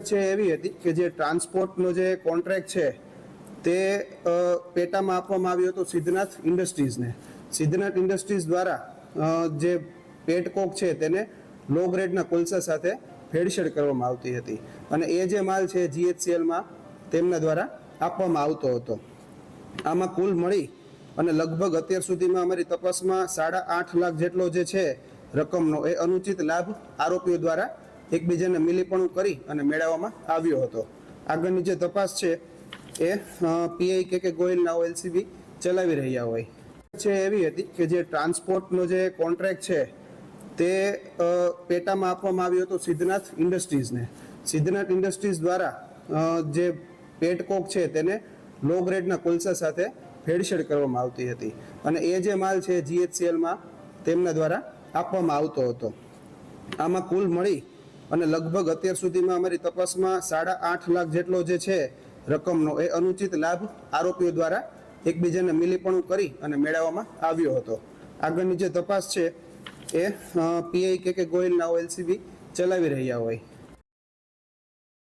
છે એવી હતી કે જે ટ્રાન્સપોર્ટનો જે કોન્ટ્રાક્ટ છે તે પેટામાં આપવામાં આવ્યો હતો સિદ્ધનાથ ઇન્ડસ્ટ્રીઝને. સિદ્ધનાથ ઇન્ડસ્ટ્રીઝ દ્વારા જે પેટકોક છે તેને લો ગ્રેડના કોલસા સાથે ભેળસેળ કરવામાં આવતી હતી. અને એ જે માલ છે જીએચસીએલમાં તેમના દ્વારા આપવામાં આવતો હતો. આમાં કુલ મળી અને લગભગ અત્યાર સુધીમાં અમારી તપાસમાં સાડા આઠ લાખ જેટલો જે છે રકમનો એ અનુચિત લાભ આરોપીઓ દ્વારા એકબીજાને મિલીપણું કરી અને મેળવવામાં આવ્યો હતો. આગળની જે તપાસ છે એ પીઆઈ કે કે ગોયલના એલસીબી ચલાવી રહ્યા હોય. છે એવી હતી કે જે ટ્રાન્સપોર્ટનો જે કોન્ટ્રાક્ટ છે તે પેટામાં આપવામાં આવ્યો હતો સિદ્ધનાથ ઇન્ડસ્ટ્રીઝને. સિદ્ધનાથ ઇન્ડસ્ટ્રીઝ દ્વારા જે પેટકોક છે તેને લો ગ્રેડના કોલસા સાથે ભેળસેળ કરવામાં આવતી હતી. અને એ જે માલ છે જીએચસીએલમાં તેમના દ્વારા આપવામાં આવતો હતો. આમાં કુલ મળી અને લગભગ અત્યાર સુધીમાં અમારી તપાસમાં સાડા આઠ લાખ જેટલો જે છે રકમનો એ અનુચિત લાભ આરોપીઓ દ્વારા એકબીજાને મિલીપણું કરી અને મેળવવામાં આવ્યો હતો. આગળની જે તપાસ છે એ પીઆઈ કે કે ગોયલના એલસીબી ચલાવી રહ્યા હોય.